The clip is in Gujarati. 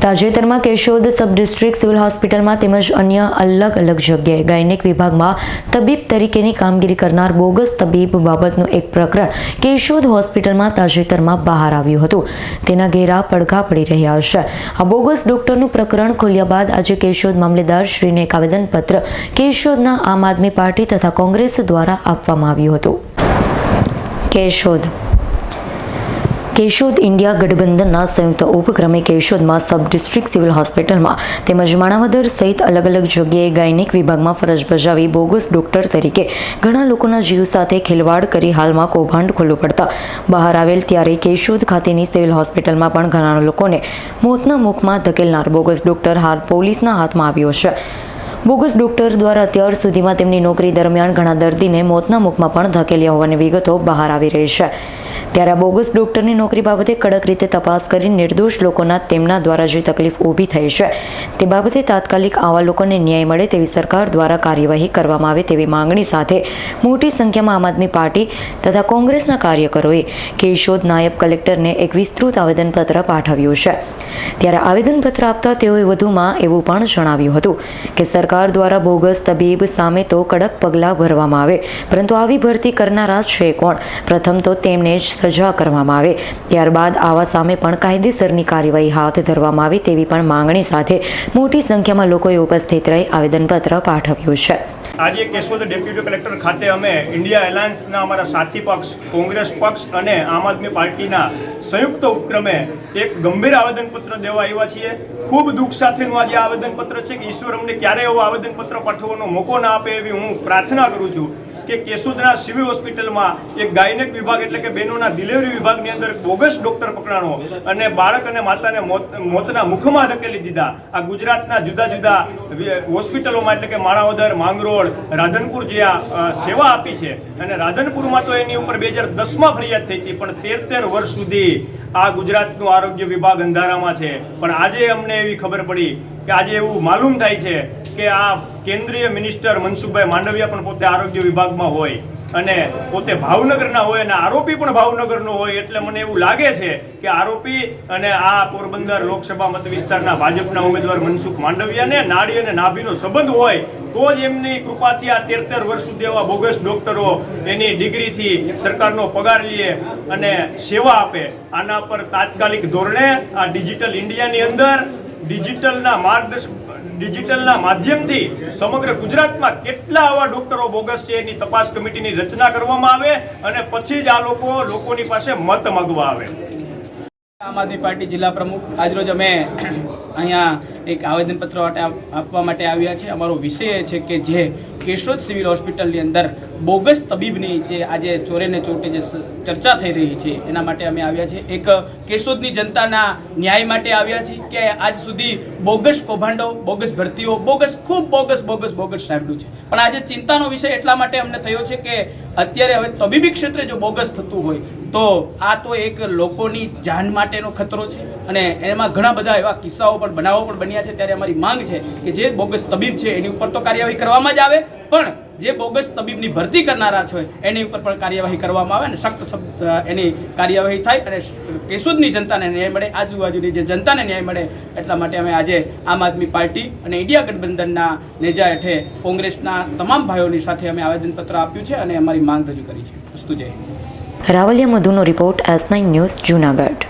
તાજેતરમાં કેશોદ સબ ડિસ્ટ્રિક્ટ સિવિલ હોસ્પિટલમાં તેમજ અન્ય અલગ અલગ જગ્યાએ ગાયનેક વિભાગમાં તબીબ તરીકેની કામગીરી કરનાર બોગસ તબીબ બાબતનું એક પ્રકરણ કેશોદ હોસ્પિટલમાં તાજેતરમાં બહાર આવ્યું હતું. તેના ઘેરા પડઘા પડી રહ્યા છે. આ બોગસ ડોક્ટરનું પ્રકરણ ખોલ્યા બાદ આજે કેશોદ મામલેદાર શ્રીને એક આવેદનપત્ર કેશોદના આમ આદમી પાર્ટી તથા કોંગ્રેસ દ્વારા આપવામાં આવ્યું હતું. કેશોદ. કેશોદ ઇન્ડિયા ગઠબંધનના સંયુક્ત ઉપક્રમે કેશોદમાં સબ ડિસ્ટ્રિક્ટ સિવિલ હોસ્પિટલમાં તેમજ માણાવદર સહિત અલગ અલગ જગ્યાએ ગાયનિક વિભાગમાં ફરજ બજાવી બોગસ ડોક્ટર તરીકે ઘણા લોકોના જીવ સાથે ખેલવાડ કરી હાલમાં કૌભાંડ ખુલ્લું પડતા બહાર આવેલ ત્યારે કેશોદ ખાતેની સિવિલ હોસ્પિટલમાં પણ ઘણા લોકોને મોતના મુખમાં ધકેલનાર બોગસ ડોક્ટર હાલ પોલીસના હાથમાં આવ્યો છે. બોગસ ડોક્ટર દ્વારા અત્યાર સુધીમાં તેમની નોકરી દરમિયાન ઘણા દર્દીને મોતના મુખમાં પણ ધકેલ્યા હોવાની વિગતો બહાર આવી રહી છે. ત્યારે આ બોગસ ડોક્ટરની નોકરી બાબતે કડક રીતે તપાસ કરી નિર્દોષ લોકોના તેમના દ્વારા જે તકલીફ ઊભી થઈ છે, તે બાબતે તાત્કાલિક આવા લોકોને ન્યાય મળે તેવી સરકાર દ્વારા કાર્યવાહી કરવામાં આવે તેવી માંગણી સાથે મોટી સંખ્યામાં આમ આદમી પાર્ટી તથા કોંગ્રેસના કાર્યકરોએ કેશોદ નાયબ કલેક્ટરને એક વિસ્તૃત આવેદનપત્ર પાઠવ્યું છે. ત્યારે આવેદનપત્ર આપતા તેઓએ વધુમાં એવું પણ જણાવ્યું હતું કે સરકાર દ્વારા બોગસ તબીબ સામે તો કડક પગલાં ભરવામાં આવે, પરંતુ આવી ભરતી કરનારા છે કોણ? પ્રથમ તો તેમને જ સજા કરવામાં આવે. ત્યારબાદ આવા સામે પણ કાયદેસરની કાર્યવાહી હાથ ધરવામાં આવે તેવી પણ માંગણી સાથે મોટી સંખ્યામાં લોકોએ ઉપસ્થિત રહી આવેદનપત્ર પાઠવ્યું છે. આજે કેશોદ ડેપ્યુટી કલેક્ટર ખાતે અમે ઇન્ડિયા એલાયન્સના અમારા સાથી પક્ષ, કોંગ્રેસ પક્ષ અને આમ આદમી પાર્ટીના સંયુક્ત ઉપક્રમે એક ગંભીર આવેદનપત્ર દેવા આવ્યા છીએ. ખૂબ દુઃખ સાથેનું આજે આવેદનપત્ર છે કે ઈશ્વર અમને ક્યારેય એવો આવેદનપત્ર પાઠવવાનો મોકો ના આપે એવી હું પ્રાર્થના કરું છું. કે કેશોદના સિવિલ હોસ્પિટલમાં એક ગાયનેક વિભાગ એટલે કે બહેનોના ડિલિવરી વિભાગની અંદર બોગસ ડોક્ટર પકડાણો અને બાળક અને માતાને મોતના મુખમાં ધકેલી દીધા. આ ગુજરાતના જુદા જુદા હોસ્પિટલોમાં એટલે કે માણાવદર, માંગરોળ, રાધનપુર જે આ સેવા આપી છે. અને રાધનપુરમાં તો એની ઉપર બે હજાર દસમાં ફરિયાદ થઈ હતી, પણ તેર તેર વર્ષ સુધી આ ગુજરાતનું આરોગ્ય વિભાગ અંધારામાં છે. પણ આજે અમને એવી ખબર પડી કે આજે એવું માલુમ થાય છે કે આ કેન્દ્રીય મિનિસ્ટર મનસુખભાઈ માંડવિયા પણ પોતે આરોગ્ય વિભાગમાં હોય અને પોતે ભાવનગરના હોય અને આરોપી પણ ભાવનગરનો હોય એટલે મને એવું લાગે છે કે આરોપી અને આ પોરબંદર લોકસભા મત વિસ્તારના ભાજપના ઉમેદવાર મનસુખ માંડવિયાને નાડી અને નાભીનો સંબંધ હોય તો જ એમની કૃપાથી આ તેર તેર વર્ષ સુધી એવા બોગસ ડોક્ટરો એની ડિગ્રીથી સરકારનો પગાર લે અને સેવા આપે. આના પર તાત્કાલિક ધોરણે આ ડિજિટલ ઇન્ડિયાની અંદર ડિજિટલના માર્ગદર્શન ડિજિટલના માધ્યમથી સમગ્ર ગુજરાતમાં કેટલા આવા ડોક્ટરો બોગસ છે એની તપાસ કમિટીની રચના કરવામાં આવે અને પછી જ આ લોકો લોકોની પાસે મત માગવા આવે. આમ આદમી પાર્ટી જિલ્લા પ્રમુખ. આજરોજ અમે અહીંયા એક આવેદનપત્ર આપવા માટે આવ્યા છે. અમારો વિષય એ છે કે જે કેશોદ સિવિલ હોસ્પિટલની અંદર બોગસ તબીબની જે આજે ચોરેને ચોટે જે ચર્ચા થઈ રહી છે, એના માટે અમે આવ્યા છીએ એક કેશોદની જનતાના ન્યાય માટે આવ્યા છીએ કે આજ સુધી બોગસ કૌભાંડો, બોગસ ભરતીઓ, બોગસ ખૂબ બોગસ બોગસ બોગસ સાંભળ્યું છે. પણ આજે ચિંતાનો વિષય એટલા માટે અમને થયો છે કે અત્યારે હવે તબીબી ક્ષેત્રે જો બોગસ થતું હોય, તો આ તો એક લોકોની જાન માટેનો ખતરો છે અને એમાં ઘણા બધા એવા કિસ્સાઓ પણ બનાવો પણ બન્યા છે ત્યારે અમારી માંગ છે કે જે બોગસ તબીબ છે એની ઉપર તો કાર્યવાહી કરવામાં જ આવે, પણ જે બોગસ તબીબની ભરતી કરનારા છે એની ઉપર પણ કાર્યવાહી કરવામાં આવે અને સખ્ત એની કાર્યવાહી થાય અને કેશુદની જનતાને ન્યાય મળે, આજુબાજુની જે જનતાને ન્યાય મળે, એટલા માટે અમે આજે આમ આદમી પાર્ટી અને ઇન્ડિયા ગઠબંધનના નેજા હેઠે કોંગ્રેસના તમામ ભાઈઓની સાથે અમે આવેદનપત્ર આપ્યું છે અને અમારી માંગ રજૂ કરી છે. વસ્તુ Jay Ravaliya મધુનો report S nine news Junagadh.